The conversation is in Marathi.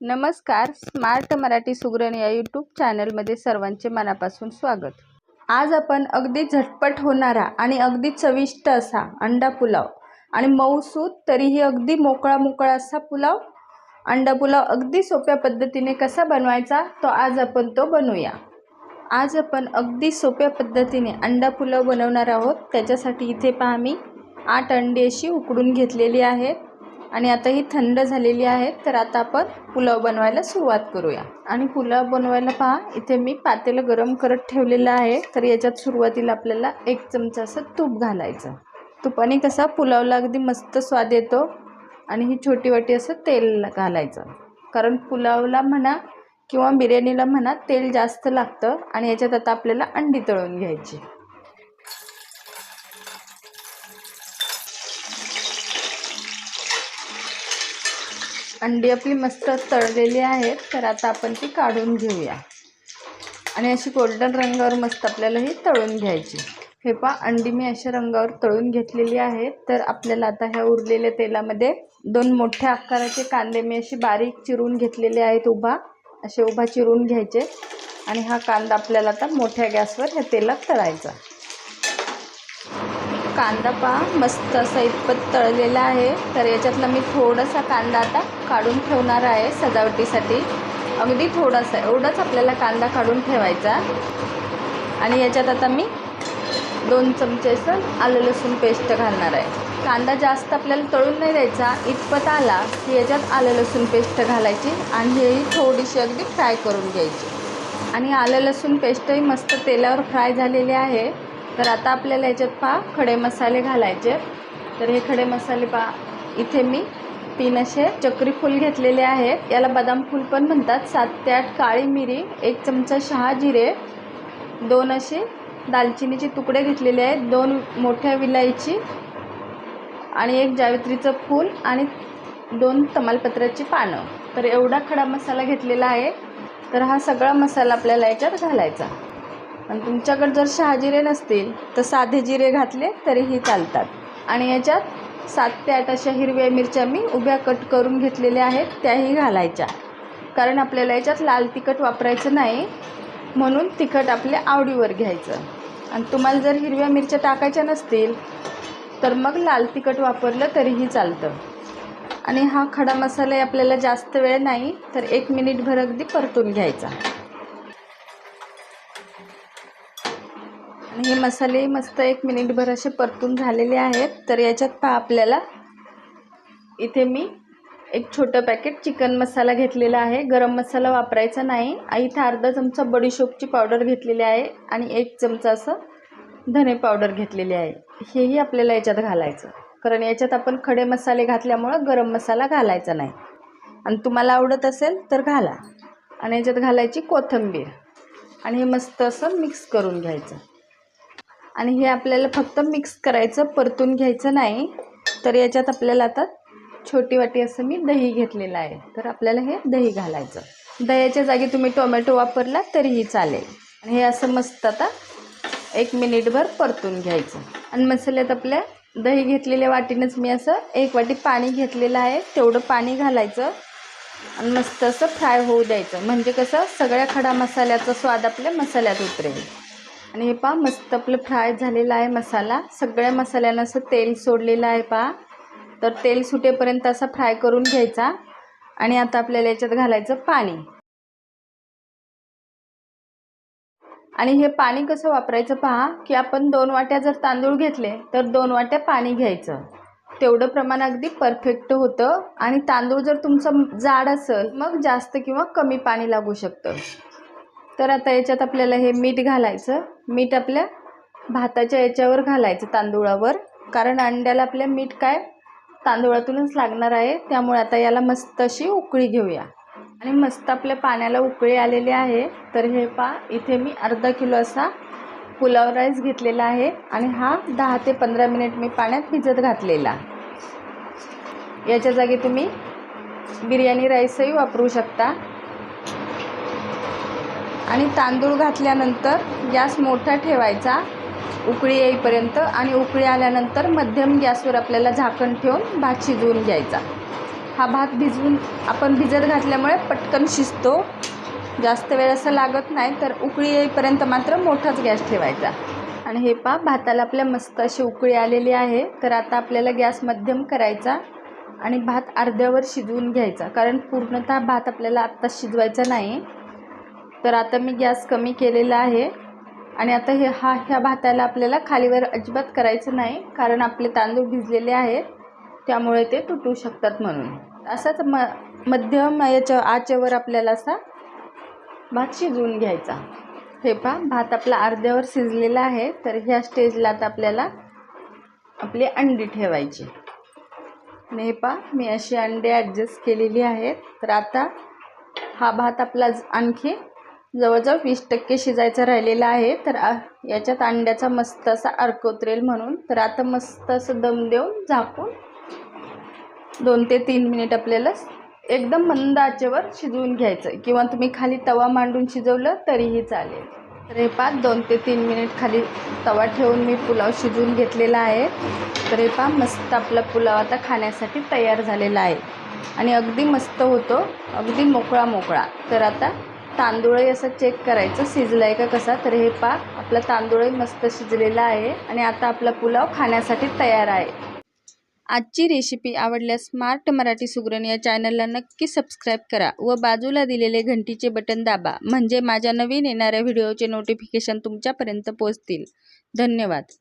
नमस्कार स्मार्ट मराठी सुगरण या यूट्यूब चॅनलमध्ये सर्वांचे मनापासून स्वागत. आज आपण अगदी झटपट होणारा आणि अगदी चविष्ट असा अंडा पुलाव आणि मऊसूत तरीही अगदी मोकळा मोकळा असा पुलाव. अंडा पुलाव अगदी सोप्या पद्धतीने कसा बनवायचा तो आज आपण तो बनवूया. आज आपण अगदी सोप्या पद्धतीने अंडा पुलाव बनवणार आहोत. त्याच्यासाठी इथे पहा मी आठ अंडी अशी उकडून घेतलेली आहेत. आणि आता ही थंड झालेली आहे तर आता आपण पुलाव बनवायला सुरुवात करूया. आणि पुलाव बनवायला पहा इथे मी पातेलं गरम करत ठेवलेलं आहे तर याच्यात सुरुवातीला आपल्याला एक चमचा असं तूप घालायचं. तुपाने कसा पुलावला अगदी मस्त स्वाद येतो आणि ही छोटी वाटी असं तेल घालायचं. कारण पुलावला म्हणा किंवा बिर्याणीला म्हणा तेल जास्त लागतं आणि याच्यात आता आपल्याला अंडी तळून घ्यायची. अंडी आपली मस्त तळलेली आहेत तर आता आपण ती काढून घेऊया. आणि अशी गोल्डन रंगावर मस्त आपल्याला ही तळून घ्यायची. हे पा अंडी मी अशा रंगावर तळून घेतलेली आहेत. तर आपल्याला आता ह्या उरलेल्या तेलामध्ये दोन मोठ्या आकाराचे कांदे मी अशी बारीक चिरून घेतलेले आहेत उभा. असे उभा चिरून घ्यायचे. आणि हा कांदा आपल्याला आता मोठ्या गॅसवर ह्या तेलात तळायचा. कांदा पहा मस्त असा इतपत तळलेला आहे. तर याच्यातला मी थोडासा कांदा आता काढून ठेवणार आहे सजावटीसाठी. अगदी थोडासा एवढाच आपल्याला कांदा काढून ठेवायचा. आणि याच्यात आता मी दोन चमचे असं आलं लसूण पेस्ट घालणार आहे. कांदा जास्त आपल्याला तळून नाही द्यायचा इतपत आला की याच्यात आलं लसूण पेस्ट घालायची आणि ही थोडीशी अगदी फ्राय करून घ्यायची. आणि आलं लसूण पेस्टही मस्त तेलावर फ्राय झालेली आहे. तर आता आपल्याला याच्यात पहा खडे मसाले घालायचे. तर हे खडे मसाले पहा. इथे मी तीन असे चक्री फूल घेतलेले आहेत. याला बदाम फूल पण म्हणतात. सात ते आठ काळी मिरी एक चमचा शहा जिरे दोन असे दालचिनीचे तुकडे घेतलेले आहेत. दोन मोठ्या विलायची आणि एक जावित्रीचं फूल आणि दोन तमालपत्राची पानं. तर एवढा खडा मसाला घेतलेला आहे. तर हा सगळा मसाला आपल्याला याच्यात घालायचा. आणि तुमच्याकडे जर शहाजिरे नसतील तर साधे जिरे घातले तरीही चालतात. आणि याच्यात सात ते आठ अशा हिरव्या मिरच्या मी उभ्या कट करून घेतलेल्या आहेत त्याही घालायच्या. कारण आपल्याला याच्यात लाल तिखट वापरायचं नाही म्हणून तिखट आपल्या आवडीवर घ्यायचं. आणि तुम्हाला जर हिरव्या मिरच्या टाकायच्या नसतील तर मग लाल तिखट वापरलं तरीही चालतं. आणि हा खडा मसाला आपल्याला जास्त वेळ नाही तर एक मिनिटभर अगदी परतून घ्यायचा. हे मसाले मस्त एक मिनिटभर असे परतून झालेले आहेत. तर याच्यात पहा आपल्याला. इथे मी एक छोटं पॅकेट चिकन मसाला घेतलेला आहे. गरम मसाला वापरायचा नाही. इथं अर्धा चमचा बडीशोपची पावडर घेतलेली आहे आणि एक चमचा असं धने पावडर घेतलेली आहे. हेही आपल्याला याच्यात घालायचं. कारण याच्यात आपण खडे मसाले घातल्यामुळं गरम मसाला घालायचा नाही. आणि तुम्हाला आवडत असेल तर घाला. आणि याच्यात घालायची कोथिंबीर. आणि हे मस्त असं मिक्स करून घ्यायचं. आणि हे आपल्याला फक्त मिक्स करायचं परतून घ्यायचं नाही. तर याच्यात आपल्याला आता छोटी वाटी असं मी दही घेतलेलं आहे. तर आपल्याला हे दही घालायचं. दह्याच्या जागी तुम्ही टोमॅटो वापरला तरीही चालेल. आणि हे असं मस्त आता एक मिनिटभर परतून घ्यायचं. आणि मसाल्यात आपल्या दही घेतलेल्या वाटीनंच मी असं एक वाटी पाणी घेतलेलं आहे. तेवढं पाणी घालायचं. आणि मस्त असं फ्राय होऊ द्यायचं. म्हणजे कसं सगळ्या खडा मसाल्याचा स्वाद आपल्या मसाल्यात उतरेल. आणि हे पहा मस्त आपलं फ्राय झालेलं आहे मसाला. सगळ्या मसाल्यानं असं तेल सोडलेलं आहे पहा. तर तेल सुटेपर्यंत असा फ्राय करून घ्यायचा. आणि आता आपल्याला याच्यात घालायचं पाणी. आणि हे पाणी कसं वापरायचं पहा की आपण दोन वाट्या जर तांदूळ घेतले तर दोन वाट्या पाणी घ्यायचं. तेवढं प्रमाण अगदी परफेक्ट होतं. आणि तांदूळ जर तुमचं जाड असेल मग जास्त किंवा कमी पाणी लागू शकतं. तर आता याच्यात आपल्याला हे मीठ घालायचं. मीठ आपल्या भाताच्या याच्यावर घालायचं तांदूळावर. कारण अंड्याला आपल्या मीठ काय तांदूळातूनच लागणार आहे. त्यामुळे आता याला मस्त अशी उकळी घेऊया. आणि मस्त आपल्या पाण्याला उकळी आलेली आहे. तर हे पा इथे मी अर्धा किलो असा पुलाव राईस घेतलेला आहे. आणि हा दहा ते पंधरा मिनिट मी पाण्यात भिजत घातलेला. याच्या जागी तुम्ही बिर्याणी राईसही वापरू शकता. आणि तांदूळ घातल्यानंतर गॅस मोठा ठेवायचा. उकळी येईपर्यंत आणि उकळी आल्यानंतर मध्यम गॅसवर आपल्याला झाकण ठेवून भात शिजवून घ्यायचा. हा भात भिजवून आपण भिजत घातल्यामुळे पटकन शिजतो. जास्त वेळ असं लागत नाही तर उकळी येईपर्यंत मात्र मोठाच गॅस ठेवायचा. आणि हे पा भाताला आपल्या मस्त अशी उकळी आलेली आहे. तर आता आपल्याला गॅस मध्यम करायचा आणि भात अर्ध्यावर शिजवून घ्यायचा. कारण पूर्णतः भात आपल्याला आत्ता शिजवायचा नाही. तर आता मी गॅस कमी केलेला आहे. आणि आता हे हा ह्या भाताला आपल्याला खालीवर अजिबात करायचं नाही कारण आपले तांदूळ भिजलेले आहेत. त्यामुळे ते तुटू शकतात म्हणून. असाच म मध्यम याच्या आचेवर आपल्याला असा भात शिजवून घ्यायचा. हे पहा भात आपला अर्ध्यावर शिजलेला आहे तर ह्या स्टेजला आता आपल्याला आपली अंडी ठेवायची. आणि हे पहा मी अशी अंडी ॲडजस्ट केलेली आहेत. तर आता हा भात आपला आणखी जवळजवळ वीस टक्के शिजायचं राहिलेला आहे. तर याच्यात अंड्याचा मस्त असा अर्क उतरेल म्हणून. तर आता मस्त असं दम देऊन झाकून दोन ते तीन मिनिट आपल्याला एकदम मंद आचेवर शिजवून घ्यायचं. किंवा तुम्ही खाली तवा मांडून शिजवलं तरीही चालेल. तर हे पाच दोन ते तीन मिनिट खाली तवा ठेवून मी पुलाव शिजवून घेतलेला आहे. तर हे पहा मस्त आपला पुलाव आता खाण्यासाठी तयार झालेला आहे. आणि अगदी मस्त होतो. अगदी मोकळा मोकळा तर आता तांदूळही असं चेक करायचं. शिजलं आहे का कसा? तर हे पा आपला तांदूळही मस्त शिजलेला आहे आणि आता आपला पुलाव खाण्यासाठी तयार आहे. आजची रेसिपी आवडल्यास स्मार्ट मराठी सुगरण या चॅनलला नक्की सबस्क्राईब करा व बाजूला दिलेले घंटीचे बटन दाबा म्हणजे माझ्या नवीन येणाऱ्या व्हिडिओचे नोटिफिकेशन तुमच्यापर्यंत पोहोचतील. धन्यवाद.